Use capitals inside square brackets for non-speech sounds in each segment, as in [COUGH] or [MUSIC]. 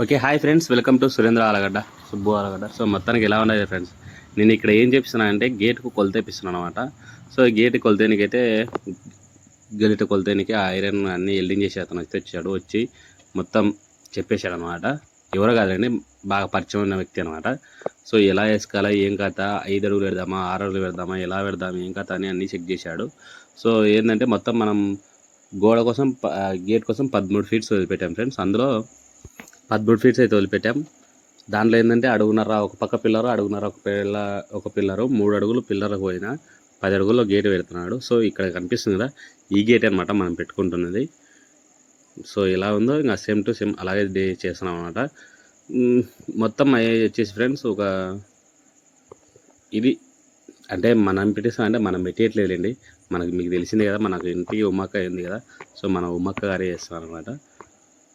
Okay hi friends. Welcome to Surendra Alagadda Subbu Alagadda. So మొత్తానికి ఎలా ఉన్నాయి friends? నేను ఇక్కడ ఏం చేపిస్తున్నా అంటే గేట్కు కొలత ఇప్పిస్తున్నాను అనమాట సో గేట్ కొలతేనికైతే గలిట గెలిట కొలతేనికి ఐరన్ అన్ని ఎల్డింగ్ చేసి అతను అయితే వచ్చాడు. వచ్చి మొత్తం చెప్పేశాడు అనమాట ఎవరో కాదండి బాగా పరిచయం ఉన్న వ్యక్తి అనమాట సో ఎలా వేసుకోవాలా ఏం కథ ఐదు అడుగులు పెడదామా ఆరు అడుగులు పెడదామా ఎలా పెడదామా ఏం కథ అని అన్నీ చెక్ చేశాడు. సో ఏంటంటే మొత్తం మనం గోడ కోసం గేట్ కోసం పదమూడు ఫీట్స్ వదిలిపెట్టాం ఫ్రెండ్స్. అందులో పదమూడు ఫీట్స్ అయితే వదిలిపెట్టాం. దాంట్లో ఏంటంటే అడుగున్నర ఒక పక్క పిల్లరు అడుగున్నర ఒక పిల్ల ఒక పిల్లరు మూడు అడుగులు పిల్లరకు పోయిన పది అడుగుల్లో గేట్ పెడుతున్నాడు సో ఇక్కడ కనిపిస్తుంది కదా ఈ గేట్ అనమాట మనం పెట్టుకుంటున్నది. సో ఎలా ఉందో ఇంకా సేమ్ టు సేమ్ అలాగే డే చేస్తున్నాం అనమాట మొత్తం వచ్చేసి ఫ్రెండ్స్ ఒక ఇది అంటే మనం పెట్టేస్తాం అంటే మనం పెట్టేయట్లేదండి. మనకి మీకు తెలిసిందే కదా మనకు ఇంటికి ఉమ్మక్క అయింది కదా. సో మన ఉమ్మక్క గారే చేస్తాం అనమాట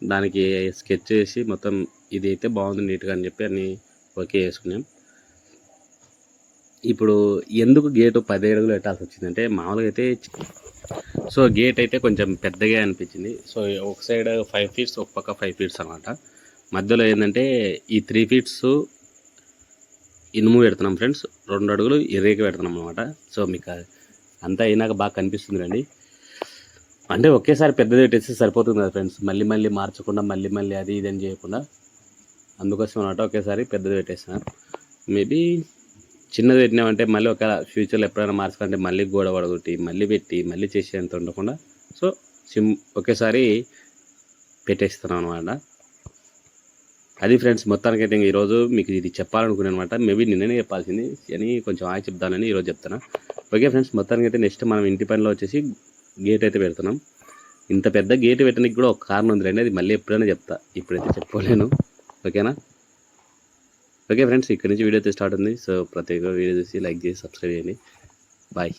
దానికి స్కెచ్ చేసి మొత్తం ఇది అయితే బాగుంది నీట్గా అని చెప్పి అన్ని ఓకే చేసుకున్నాం. ఇప్పుడు ఎందుకు గేటు పది అడుగులు పెట్టాల్సి వచ్చిందంటే మామూలుగా అయితే సో గేట్ అయితే కొంచెం పెద్దగా అనిపించింది. సో ఒక సైడ్ ఫైవ్ ఫీట్స్ ఒక పక్క ఫైవ్ ఫీట్స్ అనమాట మధ్యలో ఏంటంటే ఈ త్రీ ఫీట్స్ ఇనుము పెడుతున్నాం ఫ్రెండ్స్ రెండు అడుగులు ఎర్రేకి పెడుతున్నాం అనమాట సో మీకు అంతా అయినాక బాగా కనిపిస్తుంది రండి. అంటే ఒకేసారి పెద్దది పెట్టేస్తే సరిపోతుంది కదా ఫ్రెండ్స్ మళ్ళీ మళ్ళీ మార్చకుండా మళ్ళీ మళ్ళీ అది ఇది అని చేయకుండా. అందుకోసం అనమాట ఒకేసారి పెద్దది పెట్టేస్తాను మేబీ చిన్నది పెట్టినామంటే మళ్ళీ ఒక ఫ్యూచర్లో ఎప్పుడైనా మార్చుకుంటే మళ్ళీ గోడ పడగొట్టి మళ్ళీ పెట్టి మళ్ళీ చేసేంత ఉండకుండా. సో సిమ్ ఒకేసారి పెట్టేస్తున్నాం అనమాట అది ఫ్రెండ్స్ మొత్తానికైతే ఈరోజు మీకు ఇది చెప్పాలనుకున్నాను అనమాట మేబీ నిన్ననే చెప్పాల్సింది. అని కొంచెం ఆగి చెప్తానని ఈరోజు చెప్తాను ఓకే ఫ్రెండ్స్ మొత్తానికి అయితే నెక్స్ట్ మనం ఇంటి పనిలో వచ్చేసి గేట్ అయితే పెడుతున్నాం. ఇంత పెద్ద గేట్ పెట్టడానికి కూడా ఒక కారణం ఉంది రండి అది మళ్ళీ ఎప్పుడైనా చెప్తా. ఇప్పుడైతే చెప్పలేను. ఓకేనా? ఓకే ఫ్రెండ్స్ ఇక్కడ నుంచి వీడియో అయితే స్టార్ట్ ఉంది. సో ప్రతి ఒక్క వీడియో చూసి లైక్ చేసి సబ్స్క్రైబ్ చేయండి. Bye.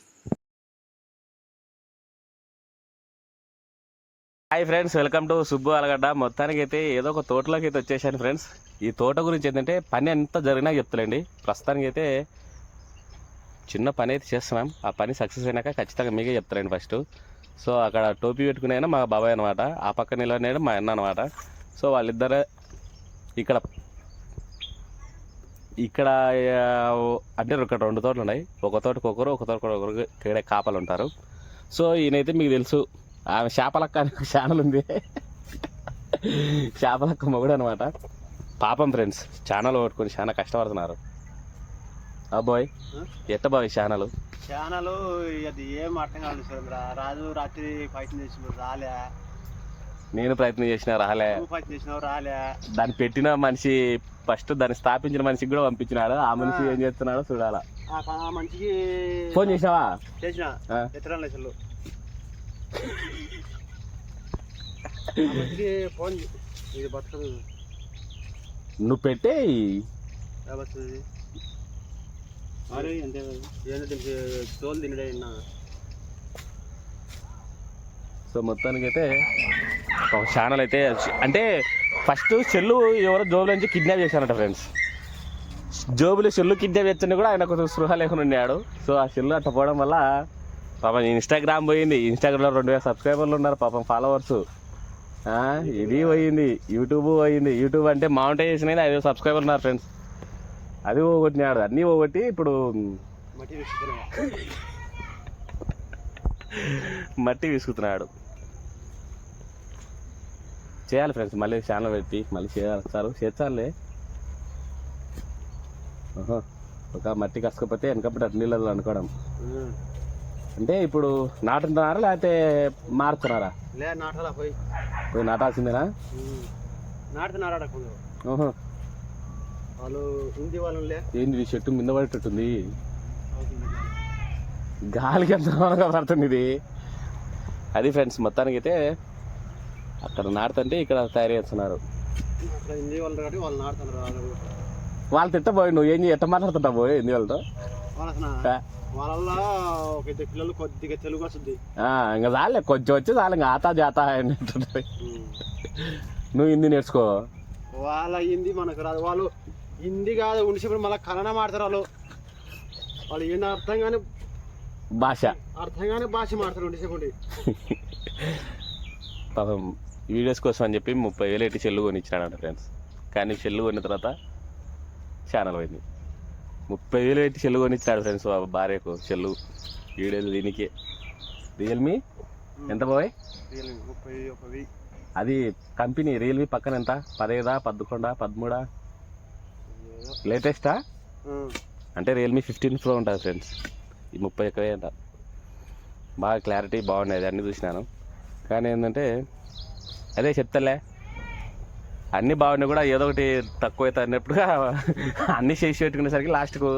Hi friends welcome to Subbu Alagadda. మొత్తానికి అయితే ఏదో ఒక తోటలోకి అయితే వచ్చేసాను ఫ్రెండ్స్. ఈ తోట గురించి ఏంటంటే పని ఎంత జరిగినా చెప్తలేండి. ప్రస్తుతానికి అయితే చిన్న పని అయితే చేస్తున్నాం. ఆ పని సక్సెస్ అయినాక ఖచ్చితంగా మీకే చెప్తారండి ఫస్ట్. సో అక్కడ టోపీ పెట్టుకునే ఆయన మా బాబాయ్ అనమాట ఆ పక్క నిలబడినాడు మా అన్న అనమాట సో వాళ్ళిద్దరే ఇక్కడ ఇక్కడ అంటే ఇక్కడ రెండు తోటలు ఉన్నాయి. ఒక తోటకు ఒకరు ఒక తోటకు ఒకరు ఇక్కడ కాపలు ఉంటారు. సో ఈయనైతే మీకు తెలుసు ఆమె చేపలక్క అనే ఒక ఛానల్ ఉంది. చేపలక్క మొగుడు అనమాట పాపం ఫ్రెండ్స్ ఛానల్ పట్టుకొని చాలా కష్టపడుతున్నారు. అబ్బాయ్ ఎట్ట బాయ్ ఛానల్? ఛానల్ అది ఏం అర్థం కాదు సురేంద్ర రాజు రాత్రి ఫైటింగ్ చేసినావు రాలే. నేను ప్రయత్నం చేసిన రాలే. ఫైటింగ్ చేసినావు రాలే. దాన్ని పెట్టిన మనిషి ఫస్ట్ దాన్ని స్థాపించిన మనిషికి కూడా పంపించినాడు. ఆ మనిషి ఏం చేస్తున్నాడో చూడాలా. ఆ మనిషికి ఫోన్ చేసినావా? చేసిన. ఎత్తడం లేదు ఫోన్ ఇది బతుకదు నువ్వు పెట్టే దీనికి తోలు సో మొత్తానికైతే ఒక ఛానల్ అయితే అంటే ఫస్ట్ చెల్లు ఎవరో జోబుల నుంచి కిడ్నాప్ చేశారట ఫ్రెండ్స్ జోబులు చెల్లు కిడ్నాప్ చేస్తే కూడా ఆయన కొంచెం స్పృహ లేకుండా ఉన్నాడు. సో ఆ చెల్లు అట్ట పోవడం వల్ల పాపం ఇన్స్టాగ్రామ్ పోయింది. ఇన్స్టాగ్రామ్లో రెండు వేల సబ్స్క్రైబర్లు ఉన్నారు పాపం ఫాలోవర్స్ ఇది పోయింది యూట్యూబ్ పోయింది. యూట్యూబ్ అంటే మానిటైజేషన్ అయితే ఐదు సబ్స్క్రైబర్లు ఉన్నారు ఫ్రెండ్స్ అది పోగొట్టినాడు అన్నీ పోగొట్టి ఇప్పుడు మట్టి విసుకుతున్నా మట్టి విసుకుతున్నాడు. చేయాలి ఫ్రెండ్స్ మళ్ళీ ఛానల్ పెట్టి మళ్ళీ చేస్తారు చేస్తానులే ఆహా. ఒక మట్టి కసకపోతే వెనకప్పుడు అటు నీళ్ళలో అనుకోవడం అంటే ఇప్పుడు నాటుతున్నారా లేకపోతే మారుతున్నారా? పోయి. నాటాల్సిందేనా? నాటుతున్నారా కొందరు ఓహో వాళ్ళు హిందీ వాళ్ళు లే ఏంది చెట్టు మింద పడేటట్టుంది? గాలికి ఎంత దూరంగా పడుతుంది ఇది? అది ఫ్రెండ్స్ మొత్తానికి అయితే అక్కడ నాటుతుంటే ఇక్కడ తయారు చేస్తున్నారు. వాళ్ళు తిట్టబోయి నువ్వు ఏం ఎట్ట మాట్లాడుతుంటా పోయి ఎందుకు వాళ్ళతో? వాళ్ళ ఒక పిల్లలు కొద్దిగా తెలుగు వస్తుంది. ఇంకా చాలే కొంచెం వచ్చి చాలు ఇంకా ఆతా జాతా అని. నువ్వు హిందీ నేర్చుకో. వాళ్ళ హిందీ మనకు రాదు. వాళ్ళు హిందీ కాదు ఉండిసేప్పుడు మళ్ళీ కన్నడ మాడతారు వాళ్ళు. వాళ్ళు ఏంటి అర్థం కానీ భాష. అర్థం కానీ భాష మాడతారు ఉండిసేపటి [LAUGHS] పాపం వీడియోస్ కోసం అని చెప్పి ముప్పై వేలు ఎట్టి చెల్లు కొనిచ్చినాడంట ఫ్రెండ్స్ కానీ సెల్లు కొన్న తర్వాత ఛానల్ పోయింది. ముప్పై వేలు పెట్టి సెల్లు కొనిచ్చాడు ఫ్రెండ్స్ భార్యకు సెల్లు వీడేది దీనికి. రియల్మీ ఎంత వెయ్యి అది కంపెనీ రియల్మీ పక్కన ఎంత? పదహైదా పదకొండా పదమూడా. లేటెస్టా ఆ, అంటే రియల్మీ ఫిఫ్టీన్ ప్రో ఉంటుంది ఫ్రెండ్స్ ఈ ముప్పై ఎక్కువే అంట బాగా క్లారిటీ బాగుండేది అన్నీ చూసినాను. కానీ ఏంటంటే అదే చెప్తలే అన్నీ బాగున్నాయి కూడా ఏదో ఒకటి తక్కువ అవుతుంది అన్నప్పుడుగా [LAUGHS] అన్నీ చేసి పెట్టుకునేసరికి లాస్ట్కు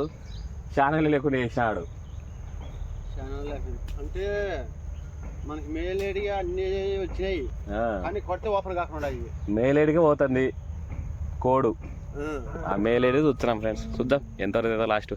ఛానల్ లేకుండా చేసినాడు. అంటే మనకి మెయిల్ ఐడిగా అన్ని వచ్చినాయి. కానీ కొట్ట ఓపెన్ కాకుండా మెయిల్ ఐడిగా పోతుంది. కోడు. ఆ. ఆ మెయిల్ చూస్తున్నాం ఫ్రెండ్స్ చూద్దాం ఎంతవరకు లాస్ట్